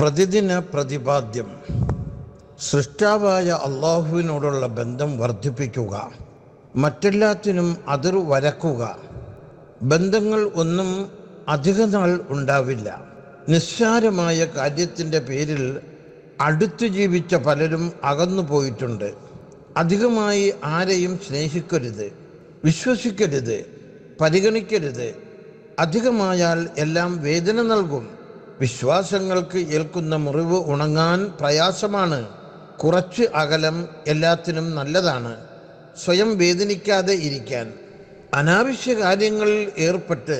പ്രതിദിന പ്രതിപാദ്യം. സൃഷ്ടാവായ അള്ളാഹുവിനോടുള്ള ബന്ധം വർദ്ധിപ്പിക്കുക. മറ്റെല്ലാത്തിനും അതിർ വരക്കുക. ബന്ധങ്ങൾ ഒന്നും അധിക നാൾ ഉണ്ടാവില്ല. നിസ്സാരമായ കാര്യത്തിന്റെ പേരിൽ അടുത്തു ജീവിച്ച പലരും അകന്നു പോയിട്ടുണ്ട്. അധികമായി ആരെയും സ്നേഹിക്കരുത് വിശ്വസിക്കരുത് പരിഗണിക്കരുത്. അധികമായാൽ എല്ലാം വേദന നൽകും. വിശ്വാസങ്ങൾക്ക് ഏൽക്കുന്ന മുറിവ് ഉണങ്ങാൻ പ്രയാസമാണ്. കുറച്ച് അകലം എല്ലാത്തിനും നല്ലതാണ്. സ്വയം വേദനിക്കാതെ ഇരിക്കാൻ. അനാവശ്യ കാര്യങ്ങളിൽ ഏർപ്പെട്ട്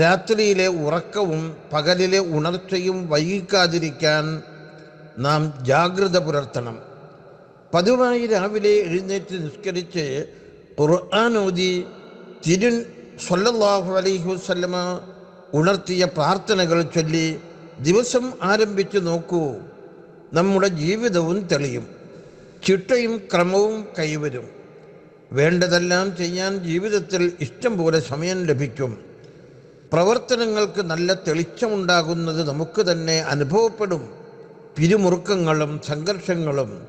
രാത്രിയിലെ ഉറക്കവും പകലിലെ ഉണർച്ചയും വൈകിക്കാതിരിക്കാൻ നാം ജാഗ്രത പുലർത്തണം. പതിവായി രാവിലെ എഴുന്നേറ്റ് നിസ്കരിച്ച് ഖുർആാനോദി തിരു സല്ലല്ലാഹു അലൈഹി വസല്ലമ ഉണർത്തിയ പ്രാർത്ഥനകൾ ചൊല്ലി ദിവസം ആരംഭിച്ചു നോക്കൂ. നമ്മുടെ ജീവിതവും തെളിയും. ചിട്ടയും ക്രമവും കൈവരും. വേണ്ടതെല്ലാം ചെയ്യാൻ ജീവിതത്തിൽ ഇഷ്ടം പോലെ സമയം ലഭിക്കും. പ്രവർത്തനങ്ങൾക്ക് നല്ല തെളിച്ചമുണ്ടാകുന്നത് നമുക്ക് തന്നെ അനുഭവപ്പെടും. പിരിമുറുക്കങ്ങളും സംഘർഷങ്ങളും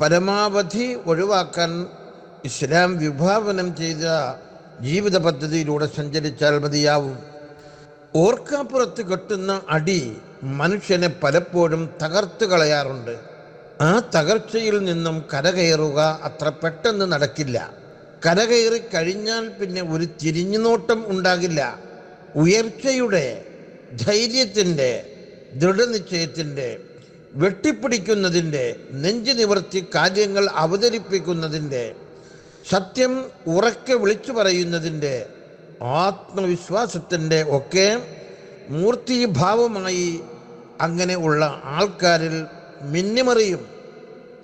പരമാവധി ഒഴിവാക്കാൻ ഇസ്ലാം വിഭാവനം ചെയ്ത ജീവിത പദ്ധതിയിലൂടെ സഞ്ചരിച്ചാൽ മതിയാവും. ഓർക്കാപ്പുറത്ത് കെട്ടുന്ന അടി മനുഷ്യനെ പലപ്പോഴും തകർത്ത് കളയാറുണ്ട്. ആ തകർച്ചയിൽ നിന്നും കരകയറുക അത്ര പെട്ടെന്ന് നടക്കില്ല. കരകയറി കഴിഞ്ഞാൽ പിന്നെ ഒരു തിരിഞ്ഞുനോട്ടം ഉണ്ടാകില്ല. ഉയർച്ചയുടെ ധൈര്യത്തിന്റെ ദൃഢനിശ്ചയത്തിന്റെ വെട്ടിപ്പിടിക്കുന്നതിന്റെ നെഞ്ചു നിവർത്തി കാര്യങ്ങൾ അവതരിപ്പിക്കുന്നതിന്റെ സത്യം ഉറക്കെ വിളിച്ചു പറയുന്നതിന്റെ ആത്മവിശ്വാസത്തിന്റെ ഒക്കെ മൂർത്തിഭാവമായി അങ്ങനെ ഉള്ള ആൾക്കാരിൽ മിന്നിമറിയും.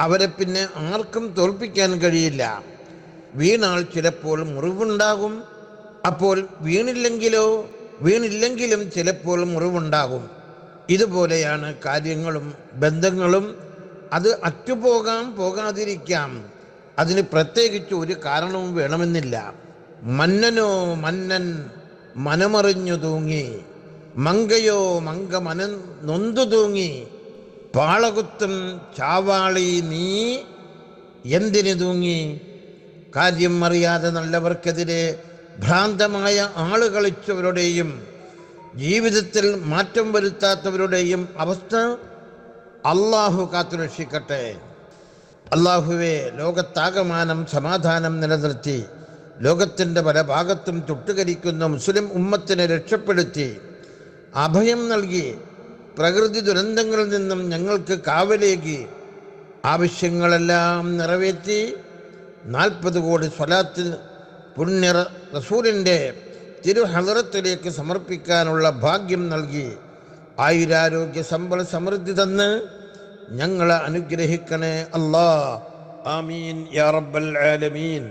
അവരെ പിന്നെ ആർക്കും തോൽപ്പിക്കാൻ കഴിയില്ല. വീണാൾ ചിലപ്പോൾ മുറിവുണ്ടാകും. അപ്പോൾ വീണില്ലെങ്കിലോ വീണില്ലെങ്കിലും ചിലപ്പോൾ മുറിവുണ്ടാകും. ഇതുപോലെയാണ് കാര്യങ്ങളും ബന്ധങ്ങളും. അത് അറ്റുപോകാം പോകാതിരിക്കാം. അതിന് പ്രത്യേകിച്ച് ഒരു കാരണവും വേണമെന്നില്ല. മന്നനോ മന്നൻ മനമറിഞ്ഞു തൂങ്ങി മങ്കയോ മങ്ക മന നൊന്തു തൂങ്ങി പാളകുത്തും ചാവാളി നീ എന്തിനു തൂങ്ങി? കാര്യം അറിയാതെ നല്ലവർക്കെതിരെ ഭ്രാന്തമായ ആൾ കളിച്ചവരുടെയും ജീവിതത്തിൽ മാറ്റം വരുത്താത്തവരുടെയും അവസ്ഥ അള്ളാഹു കാത്തുരക്ഷിക്കട്ടെ. അള്ളാഹുവെ ലോകത്താകമാനം സമാധാനം നിലനിർത്തി. ലോകത്തിന്റെ പല ഭാഗത്തും തൊട്ടുകരിക്കുന്ന മുസ്ലിം ഉമ്മത്തിനെ രക്ഷപ്പെടുത്തി അഭയം നൽകി പ്രകൃതി ദുരന്തങ്ങളിൽ നിന്നും ഞങ്ങൾക്ക് കാവലേകി ആവശ്യങ്ങളെല്ലാം നിറവേറ്റി നാൽപ്പത് കോടി സ്വലാത്തിൽ പുണ്യ റസൂലിന്റെ തിരുഹദറത്തിലേക്ക് സമർപ്പിക്കാനുള്ള ഭാഗ്യം നൽകി ആയുരാരോഗ്യ സമ്പൽ സമൃദ്ധി തന്ന് ഞങ്ങളെ അനുഗ്രഹിക്കണേ അല്ലാ ആമീൻ. യാ റബ്ബൽ ആലമീൻ.